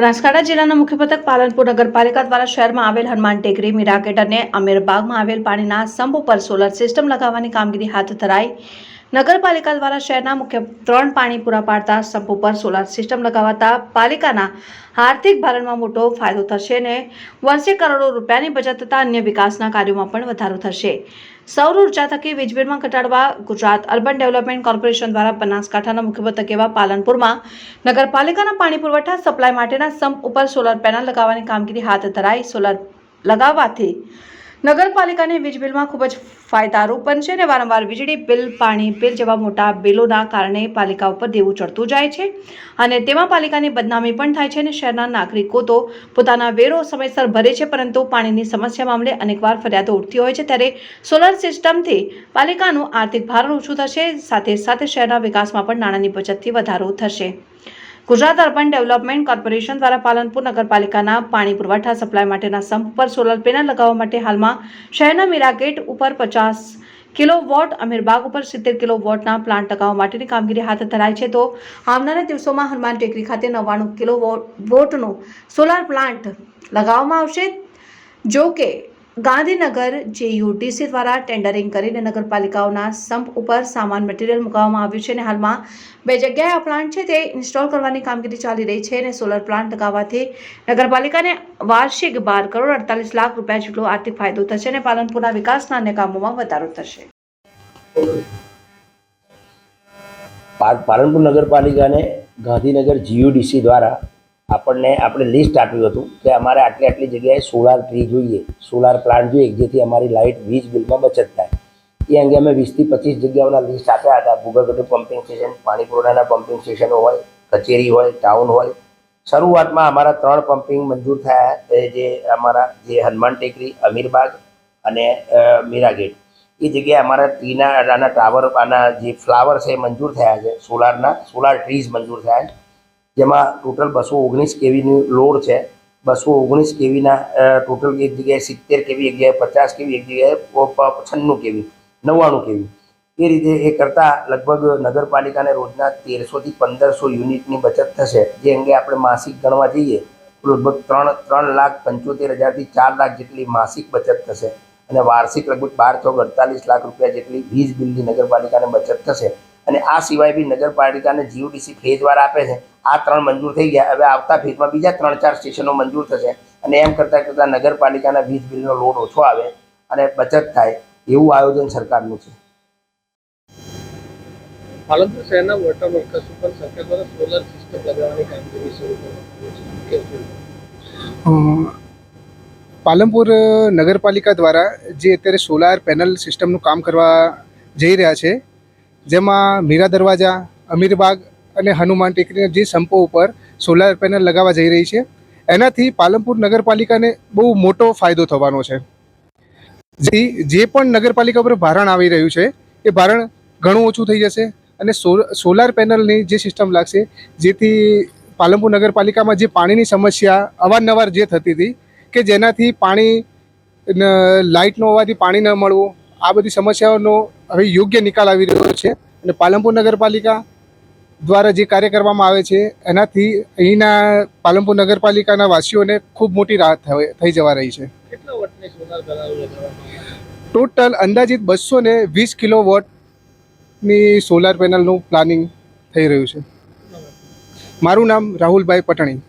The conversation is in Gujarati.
બનાસકાંઠા જિલ્લાના મુખ્ય મથક પાલનપુર નગરપાલિકા દ્વારા શહેરમાં આવેલ હનુમાન ટેકરી મીરાકેટ અને અમીરબાગમાં આવેલ પાણીના સંપ ઉપર સોલર સિસ્ટમ લગાવવાની કામગીરી હાથ ધરાઈ નગરપાલિકા દ્વારા શહેરના મુખ્ય ત્રણ પાણી પૂરા પાડતા સંપ ઉપર સોલાર સિસ્ટમ લગાવાતા પાલિકાના આર્થિક ભારણમાં મોટો ફાયદો થશે અને વર્ષે કરોડો રૂપિયાની બચત થતા અન્ય વિકાસના કાર્યોમાં પણ વધારો થશે. સૌર ઊર્જા થકી વીજબિલમાં ઘટાડવા ગુજરાત અર્બન ડેવલપમેન્ટ કોર્પોરેશન દ્વારા બનાસકાંઠાના મુખ્ય મથક એવા પાલનપુરમાં નગરપાલિકાના પાણી પુરવઠા સપ્લાય માટેના સંપ ઉપર સોલર પેનલ લગાવવાની કામગીરી હાથ ધરાઈ સોલર લગાવવાથી નગરપાલિકાને વીજ બિલમાં ખૂબ જ ફાયદારૂપ બનશે અને વારંવાર વીજળી બિલ, પાણી બિલ જેવા મોટા બિલોના કારણે પાલિકા ઉપર દેવું ચડતું જાય છે. અને તેમાં પાલિકાની બદનામી પણ થાય છે અને શહેરના નાગરિકો તો પોતાના વેરો સમયસર ભરે છે, પરંતુ પાણીની સમસ્યા મામલે અનેકવાર ફરિયાદો ઉઠતી હોય છે. ત્યારે સોલર સિસ્ટમથી પાલિકાનું આર્થિક ભારણ ઓછું થશે, સાથે સાથે શહેરના વિકાસમાં પણ નાણાંની બચતથી વધારો થશે. ગુજરાત અર્બન ડેવલપમેન્ટ કોર્પોરેશન દ્વારા પાલનપુર નગરપાલિકાના પાણી પુરવઠા સપ્લાય માટેના સંપ પર સોલર પેનલ લગાવવા માટે હાલમાં શહેરના મીરાગેટ ઉપર પચાસ કિલો વોટ અમીરબાગ ઉપર સિત્તેર કિલો વોટના પ્લાન્ટ લગાવવા માટેની કામગીરી હાથ ધરાઈ છે. તો આવનારા દિવસોમાં હનુમાન ટેકરી ખાતે નવ્વાણું વોટનો સોલાર પ્લાન્ટ લગાવવામાં આવશે. જો કે ગાંધીનગર જે જેયુડીસી દ્વારા ટેન્ડરિંગ કરીને નગરપાલિકાઓના સંપ ઉપર સામાન મટીરિયલ મૂકવામાં આવ્યું છે અને હાલમાં બે જગ્યાએ આ પ્લાન્ટ છે તે ઇન્સ્ટોલ કરવાની કામગીરી ચાલી રહી છે અને સોલર પ્લાન્ટ લગાવવાથી નગરપાલિકાને વાર્ષિક બાર કરોડ અડતાલીસ લાખ રૂપિયા જેટલો આર્થિક ફાયદો થશે અને પાલનપુરના વિકાસના અન્ય કામોમાં વધારો થશે. પાલનપુર નગરપાલિકાને ગાંધીનગર જીયુડીસી દ્વારા આપણને આપણે લિસ્ટ આપ્યું હતું કે અમારે આટલી આટલી જગ્યાએ સોલાર ટ્રી જોઈએ સોલાર પ્લાન્ટ જોઈએ, જેથી અમારી લાઇટ વીજ બિલમાં બચત થાય. એ અંગે અમે વીસથી પચીસ જગ્યાઓના લિસ્ટ આપ્યા હતા. ભૂગર્ભ પમ્પિંગ સ્ટેશન પાણી પુરવઠાના પમ્પિંગ સ્ટેશનો હોય, કચેરી હોય ટાઉન હોય. શરૂઆતમાં અમારા ત્રણ પમ્પિંગ મંજૂર થયા જે અમારા જે હનુમાન ટેકરી, અમીરબાગ અને મીરાગેટ. મીરા ગેટ એ જગ્યાએ અમારા ટ્રીના આના ટાવર આના જે ફ્લાવર્સ એ મંજૂર થયા છે. સોલારના સોલાર ટ્રીઝ મંજૂર થયા છે. જેમાં ટોટલ બસો ઓગણીસ કેવીનું લોડ છે. બસો ઓગણીસ કેવીના ટોટલ એક જગ્યાએ સિત્તેર કેવી, એક જગ્યાએ પચાસ કેવી, એક જગ્યાએ છન્નું કેવી, નવ્વાણું કેવી. એ રીતે એ કરતાં લગભગ નગરપાલિકાને રોજના તેરસોથી પંદરસો યુનિટની બચત થશે. જે અંગે આપણે માસિક ગણવા જઈએ લગભગ ત્રણ ત્રણ લાખ પંચોતેર હજારથી ચાર લાખ જેટલી માસિક બચત થશે. અને વાર્ષિક લગભગ બાર ચોક અડતાલીસ લાખ રૂપિયા જેટલી વીજ બિલની નગરપાલિકાને બચત થશે. અને આ સિવાય બી નગરપાલિકાને જીયુડીસી ફેઝવાર આપે છે. આ ત્રણ મંજૂર થઈ ગયા હવે આવતા ફેઝમાં બીજા ત્રણ ચાર સ્ટેશનો મંજૂર થશે અને એમ કરતાં કરતાં નગરપાલિકાના વીજ બિલનો લોડ ઓછો આવે અને બચત થાય એવું આયોજન સરકારનું છે પાલનપુર શહેરના મોટા વિકાસ ઉપર સરકાર દ્વારા સોલર સિસ્ટમ લગાવવાની કામગીરી શરૂ કરવામાં છે કેવું છે? અ, પાલનપુર નગરપાલિકા દ્વારા જે અત્યારે સોલાર પેનલ સિસ્ટમનું કામ કરવા જઈ રહ્યા છે જેમાં મીરા દરવાજા અમીરબાગ અને હનુમાન ટેકરીના જે સંપો ઉપર સોલાર પેનલ લગાવવા જઈ રહી છે. એનાથી પાલનપુર નગરપાલિકાને બહુ મોટો ફાયદો થવાનો છે. જેથી જે પણ નગરપાલિકા પર ભારણ આવી રહ્યું છે, એ ભારણ ઘણું ઓછું થઈ જશે અને સોલાર પેનલની જે સિસ્ટમ લાગશે, જેથી પાલનપુર નગરપાલિકામાં જે પાણીની સમસ્યા અવારનવાર જે થતી હતી, કે જેનાથી પાણી લાઇટનો હોવાથી પાણી ન મળવું, આ બધી સમસ્યાઓનો હવે યોગ્ય નિકાલ આવી રહ્યો છે. અને પાલનપુર નગરપાલિકા દ્વારા જે કાર્ય કરવામાં આવે છે એનાથી અહીંના પાલનપુર નગરપાલિકાના વાસીઓને ખૂબ મોટી રાહત થઈ જવા રહી છે? ટોટલ અંદાજિત બસો ને વીસ કિલો વોટની સોલાર પેનલનું પ્લાનિંગ થઈ રહ્યું છે. મારું નામ રાહુલભાઈ પટણી.